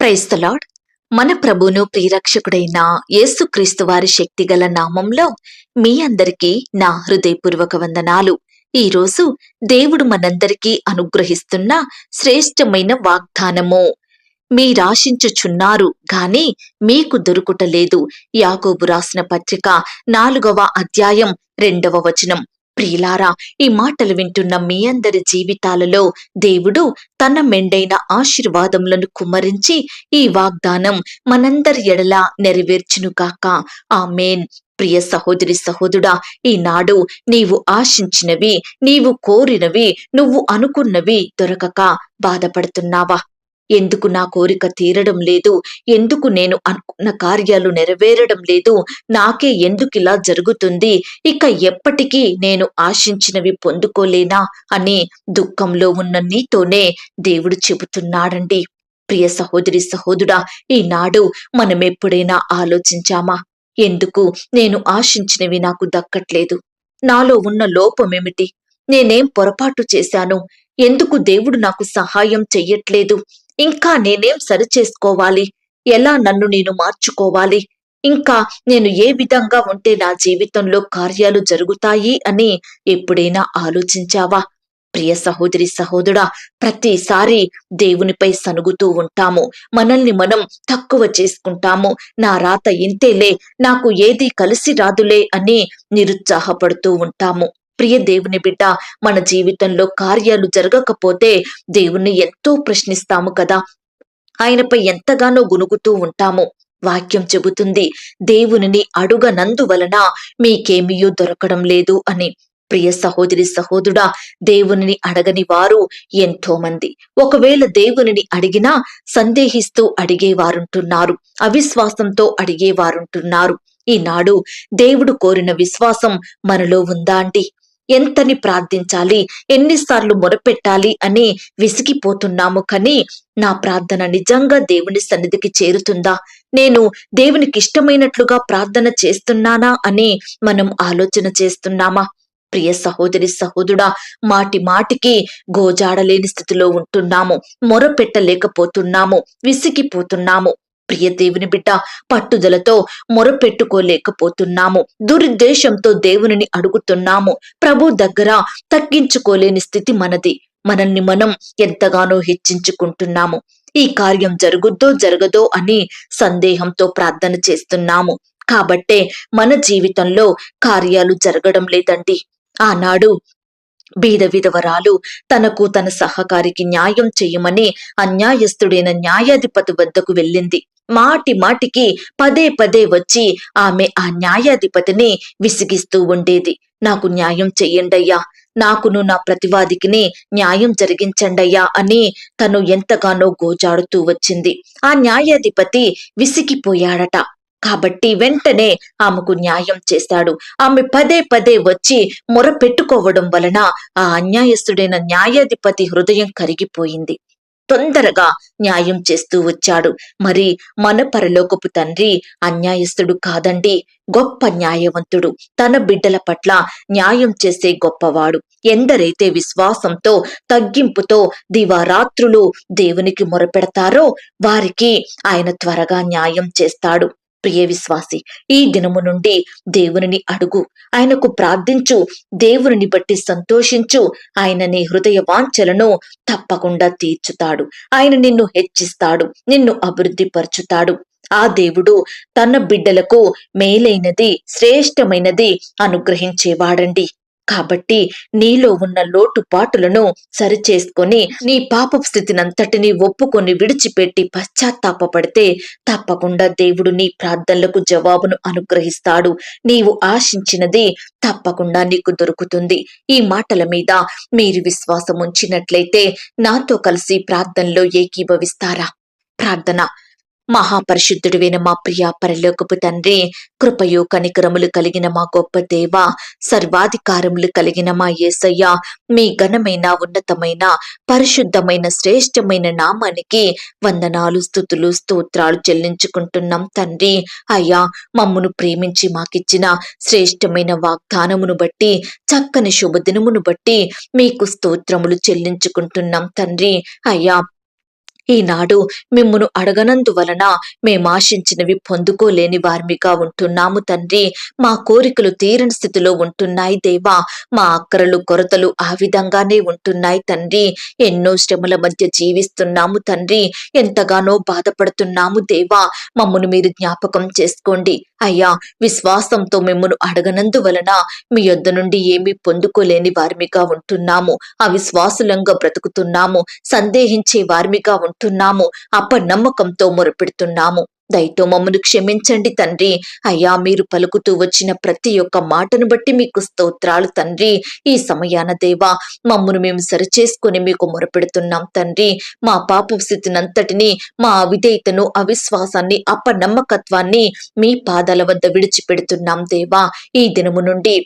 క్రైస్తలాడ్ మన ప్రభును ప్రియరక్షకుడైన యేసుక్రీస్తు వారి శక్తిగల నామంలో మీ అందరికీ నా హృదయపూర్వక వందనాలు. ఈ రోజు దేవుడు మనందరికీ అనుగ్రహిస్తున్న శ్రేష్టమైన వాగ్దానము. మీరాశించుచున్నారు గాని మీకు దొరుకుటలేదు. యాకోబు రాసిన పత్రిక నాలుగవ అధ్యాయం రెండవ వచనం. ప్రియులారా ఈ మాటలు వింటున్న మీ అందరి జీవితాలలో దేవుడు తన మెండైన ఆశీర్వాదములను కుమ్మరించి ఈ వాగ్దానం మనందరి ఎడలా నెరవేర్చునుగాక మేన్ ప్రియ సహోదరి సహోదుడా ఈనాడు నీవు ఆశించినవి నీవు కోరినవి నువ్వు అనుకున్నవి దొరకక బాధపడుతున్నావా? ఎందుకు నా కోరిక తీరడం లేదు? ఎందుకు నేను అనుకున్న కార్యాలు నెరవేరడం లేదు? నాకే ఎందుకు ఇలా జరుగుతుంది? ఇక ఎప్పటికీ నేను ఆశించినవి పొందుకోలేనా అని దుఃఖంలో ఉన్న నీతోనే దేవుడు చెబుతున్నాడండి. ప్రియ సహోదరి సహోదుడా ఈనాడు మనం ఎప్పుడైనా ఆలోచించామా? ఎందుకు నేను ఆశించినవి నాకు దక్కట్లేదు? నాలో ఉన్న లోపమేమిటి నేనేం పొరపాటు చేశాను? ఎందుకు దేవుడు నాకు సహాయం చెయ్యట్లేదు? ఇంకా నేనేం సరిచేసుకోవాలి? ఎలా నన్ను నేను మార్చుకోవాలి? ఇంకా నేను ఏ విధంగా ఉంటే నా జీవితంలో కార్యాలు జరుగుతాయి అని ఎప్పుడైనా ఆలోచించావా? ప్రియ సహోదరి సహోదరుడా ప్రతిసారి దేవునిపై సనుగుతూ ఉంటాము. మనల్ని మనం తక్కువ చేసుకుంటాము. నా రాత ఇంతేలే నాకు ఏది కలిసి రాదులే అని నిరుత్సాహపడుతూ ఉంటాము. ప్రియ దేవుని బిడ్డ మన జీవితంలో కార్యాలు జరగకపోతే దేవుణ్ణి ఎంతో ప్రశ్నిస్తాము కదా. ఆయనపై ఎంతగానో గునుగుతూ ఉంటాము. వాక్యం చెబుతుంది దేవునిని అడుగనందువలన మీకేమీయూ దొరకడం లేదు అని. ప్రియ సహోదరి సహోదుడా దేవునిని అడగని వారు ఎంతో మంది ఒకవేళ దేవునిని అడిగినా సందేహిస్తూ అడిగేవారుంటున్నారు అవిశ్వాసంతో అడిగేవారుంటున్నారు. ఈనాడు దేవుడు కోరిన విశ్వాసం మనలో ఉందా అండి? ఎంతని ప్రార్థించాలి? ఎన్నిసార్లు మొరపెట్టాలి అని విసిగిపోతున్నాము కానీ నా ప్రార్థన నిజంగా దేవుని సన్నిధికి చేరుతుందా? నేను దేవునికి ఇష్టమైనట్లుగా ప్రార్థన చేస్తున్నానా అని మనం ఆలోచన చేస్తున్నామా? ప్రియ సహోదరి సహోదరుడా మాటి మాటికి గోజాడలేని స్థితిలో ఉంటున్నాము. మొరపెట్టలేకపోతున్నాము. విసిగిపోతున్నాము. ప్రియ దేవుని బిడ్డ పట్టుదలతో మొరపెట్టుకోలేకపోతున్నాము. దురుద్దేశంతో దేవునిని అడుగుతున్నాము. ప్రభు దగ్గర తగ్గించుకోలేని స్థితి మనది. మనల్ని మనం ఎంతగానో హెచ్చించుకుంటున్నాము. ఈ కార్యం జరుగుద్దో జరగదో అని సందేహంతో ప్రార్థన చేస్తున్నాము. కాబట్టే మన జీవితంలో కార్యాలు జరగడం లేదండి. ఆనాడు బీద విధవరాలు తనకు తన సహకారికి న్యాయం చేయమని అన్యాయస్తుడైన న్యాయాధిపతి వద్దకు వెళ్ళింది. మాటి మాటికి పదే పదే వచ్చి ఆమె ఆ న్యాయాధిపతిని విసిగిస్తూ ఉండేది. నాకు న్యాయం చెయ్యండయ్యా నాకును నా ప్రతివాదికిని న్యాయం జరిగించండయ్యా అని తను ఎంతగానో గోజాడుతూ వచ్చింది. ఆ న్యాయాధిపతి విసిగిపోయాడట. కాబట్టి వెంటనే ఆమెకు న్యాయం చేశాడు ఆమె పదే పదే వచ్చి మొర పెట్టుకోవడం వలన ఆ అన్యాయస్తుడైన న్యాయాధిపతి హృదయం కరిగిపోయింది. తొందరగా న్యాయం చేస్తూ వచ్చాడు. మరి మన పరలోకపు తండ్రి అన్యాయస్తుడు కాదండి గొప్ప న్యాయవంతుడు. తన బిడ్డల పట్ల న్యాయం చేసే గొప్పవాడు. ఎందరైతే విశ్వాసంతో తగ్గింపుతో దివారాత్రులు దేవునికి మొరపెడతారో వారికి ఆయన త్వరగా న్యాయం చేస్తాడు. ప్రియ విశ్వాసి ఈ దినము నుండి దేవునిని అడుగు. ఆయనకు ప్రార్థించు దేవుని బట్టి సంతోషించు. ఆయన నీ హృదయ వాంఛలను తప్పకుండా తీర్చుతాడు. ఆయన నిన్ను హెచ్చిస్తాడు నిన్ను అభివృద్ధిపరచుతాడు. ఆ దేవుడు తన బిడ్డలకు మేలైనది శ్రేష్టమైనది అనుగ్రహించేవాడండి. కాబట్టి నీలో ఉన్న లోటుపాటులను సరిచేసుకొని నీ పాప స్థితినంతటిని ఒప్పుకొని విడిచిపెట్టి పశ్చాత్తాపడితే తప్పకుండా దేవుడు నీ ప్రార్థనలకు జవాబును అనుగ్రహిస్తాడు. నీవు ఆశించినది తప్పకుండా నీకు దొరుకుతుంది. ఈ మాటల మీద మీరు విశ్వాసం ఉంచినట్లయితే నాతో కలిసి ప్రార్థనలో ఏకీభవిస్తారా? ప్రార్థన. మహాపరిశుద్ధుడివైన మా ప్రియ పరలోకపు తండ్రి కృపయు కనికరములు కలిగిన మా గొప్ప దేవ సర్వాధికారములు కలిగిన మా యేసయ్య మీ ఘనమైన ఉన్నతమైన పరిశుద్ధమైన శ్రేష్టమైన నామానికి వందనాలు స్థుతులు స్తోత్రాలు చెల్లించుకుంటున్నాం తండ్రి. అయ్యా మమ్మును ప్రేమించి మాకిచ్చిన శ్రేష్టమైన వాగ్దానమును బట్టి చక్కని శుభదినమును బట్టి మీకు స్తోత్రములు చెల్లించుకుంటున్నాం తండ్రి. అయ్యా ఈనాడు మిమ్మును అడగనందువలన మేమాశించినవి పొందుకోలేని వారిమిగా ఉంటున్నాము తండ్రి. మా కోరికలు తీరని స్థితిలో ఉంటున్నాయి దేవా. మా అక్కరలు కొరతలు ఆ విధంగానే ఉంటున్నాయి తండ్రి. ఎన్నో శ్రమల మధ్య జీవిస్తున్నాము తండ్రి. ఎంతగానో బాధపడుతున్నాము దేవా. మమ్మను మీరు జ్ఞాపకం చేసుకోండి. అయ్యా విశ్వాసంతో మిమ్మను అడగనందువలన మీ యొద్ద నుండి ఏమీ పొందుకోలేని వారిమిగా ఉంటున్నాము. అవిశ్వాసులంగా బ్రతుకుతున్నాము. సందేహించే వారిమిగా ఉంటున్నాము. అపనమ్మకంతో మొరపెడుతున్నాము. దయతో మమ్మను క్షమించండి తండ్రి. అయ్యా మీరు పలుకుతూ వచ్చిన ప్రతి ఒక్క మాటను బట్టి మీకు స్తోత్రాలు తండ్రి. ఈ సమయాన దేవా మమ్మను మేము సరిచేసుకుని మీకు మొరపెడుతున్నాం తండ్రి. మా పాప స్థితినంతటిని మా అవిధేయతను అవిశ్వాసాన్ని అపనమ్మకత్వాన్ని మీ పాదాల వద్ద విడిచిపెడుతున్నాం దేవా. ఈ దినము నుండి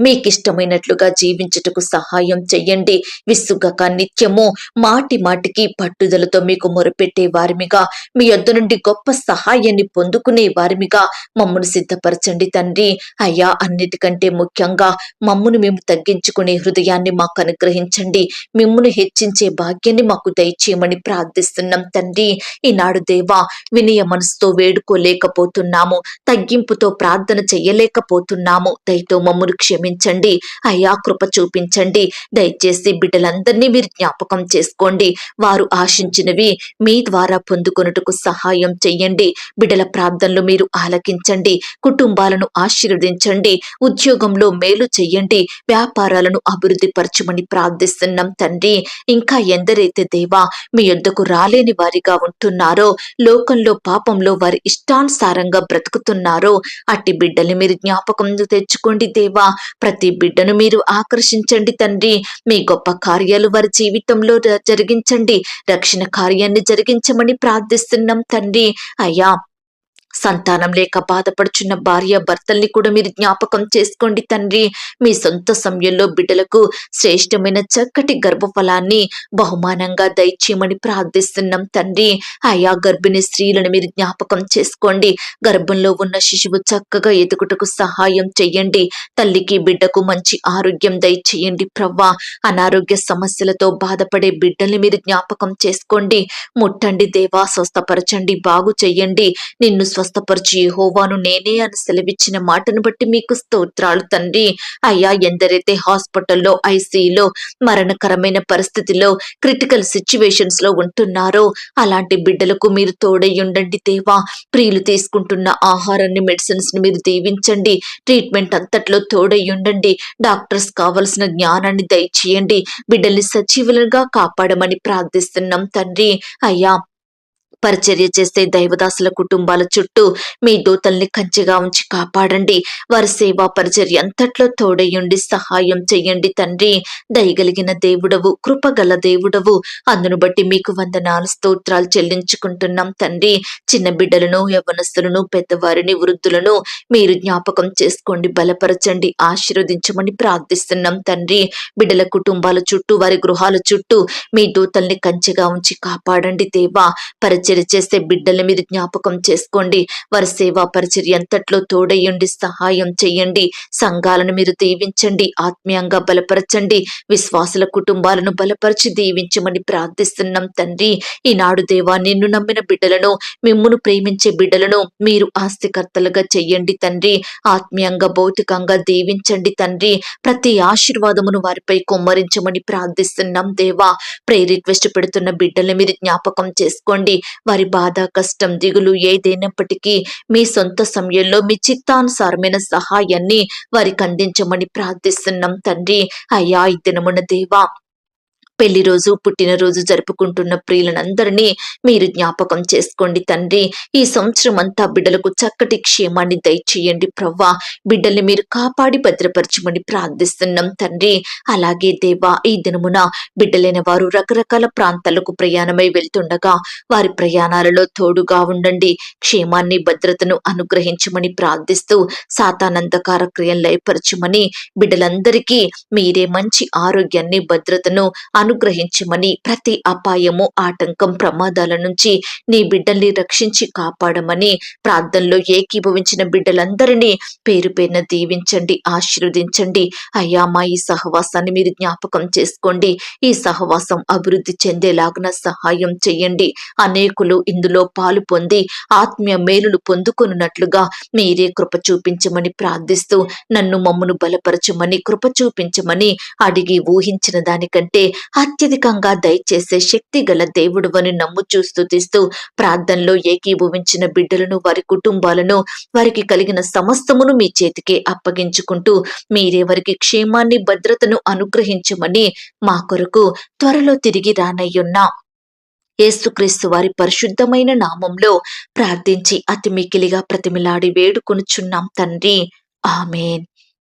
మీకిష్టమైనట్లుగా జీవించుటకు సహాయం చెయ్యండి. విసుగక నిత్యము మాటి మాటికి పట్టుదలతో మీకు మొరపెట్టే వారిమిగా మీ యొద్ద నుండి గొప్ప సహాయాన్ని పొందుకునే వారిమిగా మమ్మను సిద్ధపరచండి తండ్రి. అయ్యా అన్నిటికంటే ముఖ్యంగా మమ్మను మేము తగ్గించుకునే హృదయాన్ని మాకు అనుగ్రహించండి. మిమ్మను హెచ్చించే భాగ్యాన్ని మాకు దయచేయమని ప్రార్థిస్తున్నాం తండ్రి. ఈనాడు దేవా వినయ మనసుతో వేడుకోలేకపోతున్నాము తగ్గింపుతో ప్రార్థన చెయ్యలేకపోతున్నాము. దయతో మమ్మను క్షమించండి అయ్యా కృప చూపించండి. దయచేసి బిడ్డలందరినీ మీరు జ్ఞాపకం చేసుకోండి. వారు ఆశించినవి మీ ద్వారా పొందుకొనుటకు సహాయం చెయ్యండి. బిడ్డల ప్రార్థనలు మీరు ఆలకించండి. కుటుంబాలను ఆశీర్వదించండి. ఉద్యోగంలో మేలు చెయ్యండి. వ్యాపారాలను అభివృద్ధి పరచమని ప్రార్థిస్తున్నాం తండ్రి. ఇంకా ఎందరైతే దేవా మీ యొద్దకు రాలేని వారిగా ఉంటున్నారో లోకంలో పాపంలో వారి ఇష్టానుసారంగా బ్రతుకుతున్నారో అట్టి బిడ్డల్ని మీరు జ్ఞాపకం తెచ్చుకోండి దేవా. ప్రతి బిడ్డను మీరు ఆకర్షించండి తండ్రి. మీ గొప్ప కార్యాలు వారి జీవితంలో జరిగించండి. రక్షణ కార్యాన్ని జరిగించమని ప్రార్థిస్తున్నాం తండ్రి. అయ్యా సంతానం లేక బాధపడుచున్న భార్య భర్తల్ని కూడా మీరు జ్ఞాపకం చేసుకోండి తండ్రి. మీ సొంత సమయంలో బిడ్డలకు శ్రేష్టమైన చక్కటి గర్భఫలాన్ని బహుమానంగా దయచేయమని ప్రార్థిస్తున్నాం తండ్రి. ఆయా గర్భిణీ స్త్రీలను మీరు జ్ఞాపకం చేసుకోండి. గర్భంలో ఉన్న శిశువు చక్కగా ఎదుగుటకు సహాయం చెయ్యండి తల్లికి బిడ్డకు మంచి ఆరోగ్యం దయచేయండి ప్రవ్వా. అనారోగ్య సమస్యలతో బాధపడే బిడ్డల్ని మీరు జ్ఞాపకం చేసుకోండి. ముట్టండి దేవా స్వస్థపరచండి బాగు చెయ్యండి నిన్ను స్వస్థపరిచి యెహోవాను నేనే అని సెలవిచ్చిన మాటను బట్టి మీకు స్తోత్రాలు తండ్రి. అయ్యా ఎందరైతే హాస్పిటల్లో ఐసీలో మరణకరమైన పరిస్థితిలో క్రిటికల్ సిచ్యువేషన్స్లో ఉంటున్నారో అలాంటి బిడ్డలకు మీరు తోడై ఉండండి దేవా. ప్రియులు తీసుకుంటున్న ఆహారాన్ని మెడిసిన్స్ని మీరు దీవించండి. ట్రీట్మెంట్ అంతట్లో తోడై ఉండండి. డాక్టర్స్ కావలసిన జ్ఞానాన్ని దయచేయండి. బిడ్డల్ని సజీవులుగా కాపాడమని ప్రార్థిస్తున్నాం తండ్రి. అయ్యా పరిచర్య చేసే దైవదాసుల కుటుంబాల చుట్టూ మీ దూతల్ని కంచెగా ఉంచి కాపాడండి. వారి సేవా పరిచర్య అంతట్లో తోడయుండి సహాయం చెయ్యండి తండ్రి. దయగలిగిన దేవుడవు కృపగల దేవుడవు. అందును బట్టి మీకు వందనాలు స్తోత్రాలు చెల్లించుకుంటున్నాం తండ్రి. చిన్న బిడ్డలను యవనస్తులను పెద్దవారిని వృద్ధులను మీరు జ్ఞాపకం చేసుకోండి బలపరచండి ఆశీర్వదించమని ప్రార్థిస్తున్నాం తండ్రి. బిడ్డల కుటుంబాల చుట్టూ వారి గృహాల చుట్టూ మీ దూతల్ని కంచెగా ఉంచి కాపాడండి దేవా. పరిచర్య చేసే బిడ్డల మీద జ్ఞాపకం చేసుకోండి. వారి సేవా పరిచర్య ఎంతట్లో తోడయ్యండి సహాయం చెయ్యండి సంఘాలను మీరు దీవించండి ఆత్మీయంగా బలపరచండి. విశ్వాసుల కుటుంబాలను బలపరిచి దీవించమని ప్రార్థిస్తున్నాం తండ్రి. ఈనాడు దేవా నిన్ను నమ్మిన బిడ్డలను మిమ్మును ప్రేమించే బిడ్డలను మీరు ఆస్తికర్తలుగా చెయ్యండి తండ్రి. ఆత్మీయంగా భౌతికంగా దీవించండి తండ్రి. ప్రతి ఆశీర్వాదమును వారిపై కుమ్మరించమని ప్రార్థిస్తున్నాం దేవా. ప్రే రిక్వెస్ట్ పెడుతున్న బిడ్డల మీరు జ్ఞాపకం చేసుకోండి. వారి బాధ కష్టం దిగులు ఏదైనప్పటికీ మీ సొంత సమయంలో మీ చిత్తానుసారమైన సహాయాన్ని వారికి అందించమని ప్రార్థిస్తున్నాం తండ్రి. అయ్యా ఈ దినమున దేవా పెళ్ళి రోజు పుట్టినరోజు జరుపుకుంటున్న ప్రియులనందరినీ మీరు జ్ఞాపకం చేసుకోండి తండ్రి. ఈ సంవత్సరం అంతా బిడ్డలకు చక్కటి క్షేమాన్ని దయచేయండి ప్రవ్వా. బిడ్డల్ని మీరు కాపాడి భద్రపరచమని ప్రార్థిస్తున్నాం తండ్రి. అలాగే దేవా ఈ దినమున బిడ్డలైన వారు రకరకాల ప్రాంతాలకు ప్రయాణమై వెళ్తుండగా వారి ప్రయాణాలలో తోడుగా ఉండండి. క్షేమాన్ని భద్రతను అనుగ్రహించమని ప్రార్థిస్తూ సాతానందకార క్రియలు లయపరచమని బిడ్డలందరికీ మీరే మంచి ఆరోగ్యాన్ని భద్రతను అనుగ్రహించమని ప్రతి అపాయము ఆటంకం ప్రమాదాల నుంచి నీ బిడ్డల్ని రక్షించి కాపాడమని ప్రార్థనలో ఏకీభవించిన బిడ్డలందరినీ పేరు పేరున దీవించండి ఆశీర్వదించండి. అయ్యా మా ఈ సహవాసాన్ని మీరు జ్ఞాపకం చేసుకోండి. ఈ సహవాసం అభివృద్ధి చెందేలాగున సహాయం చేయండి అనేకులు ఇందులో పాలు పొంది ఆత్మీయ మేలులు పొందుకొనున్నట్లుగా మీరే కృప చూపించమని ప్రార్థిస్తూ నన్ను మమ్మను బలపరచమని కృప చూపించమని అడిగి ఊహించిన దానికంటే అత్యధికంగా దయచేసే శక్తి గల దేవుడు అని చూస్తూ స్థుతిస్తూ ప్రార్థనలో ఏకీభవించిన బిడ్డలను వారి కుటుంబాలను వారికి కలిగిన సమస్తమును మీ చేతికే అప్పగించుకుంటూ మీరే వారికి క్షేమాన్ని భద్రతను అనుగ్రహించమని మా కొరకు త్వరలో తిరిగి రానయ్యున్న. యేసుక్రీస్తు వారి పరిశుద్ధమైన నామంలో ప్రార్థించి అతి మికిలిగా ప్రతిమిలాడి వేడుకొనుచున్నాం తండ్రి. ఆమెన్.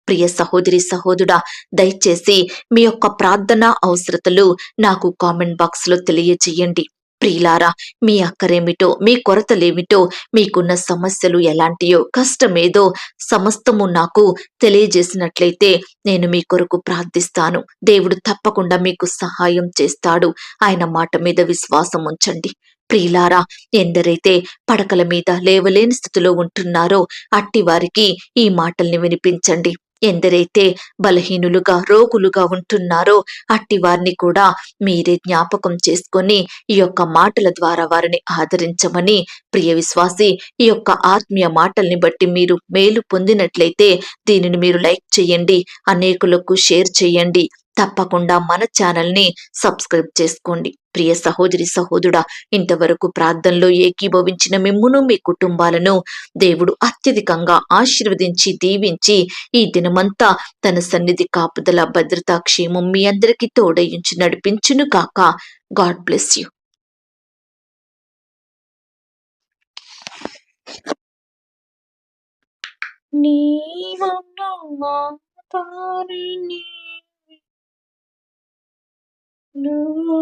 ప్రియ సహోదరి సహోదరుడా దయచేసి మీ యొక్క ప్రార్థన అవసరతలు నాకు కామెంట్ బాక్స్లో తెలియజేయండి. ప్రియులారా మీ అక్కరేమిటో మీ కొరతలేమిటో మీకున్న సమస్యలు ఎలాంటియో కష్టమేదో సమస్తము నాకు తెలియజేసినట్లయితే నేను మీ కొరకు ప్రార్థిస్తాను. దేవుడు తప్పకుండా మీకు సహాయం చేస్తాడు. ఆయన మాట మీద విశ్వాసం ఉంచండి. ప్రియులారా ఎందరైతే పడకల మీద లేవలేని స్థితిలో ఉంటున్నారో అట్టి వారికి ఈ మాటల్ని వినిపించండి. ఎందరైతే బలహీనులుగా రోగులుగా ఉంటున్నారో అట్టి వారిని కూడా మీరే జ్ఞాపకం చేసుకొని ఈ యొక్క మాటల ద్వారా వారిని ఆదరించమని ప్రియ విశ్వాసి ఈ యొక్క ఆత్మీయ మాటల్ని బట్టి మీరు మేలు పొందినట్లయితే దీనిని మీరు లైక్ చేయండి అనేకులకు షేర్ చేయండి. తప్పకుండా మన ఛానల్ని సబ్స్క్రైబ్ చేసుకోండి. ప్రియ సహోదరి సహోదరుడా ఇంతవరకు ప్రార్థనలో ఏకీభవించిన మిమ్మును మీ కుటుంబాలను దేవుడు అత్యధికంగా ఆశీర్వదించి దీవించి ఈ దినమంతా తన సన్నిధి కాపుదల భద్రతా క్షేమం మీ అందరికీ తోడయించి నడిపించును కాక గాడ్ బ్లెస్ యు. నీవన్నా తారిణి నువ్వు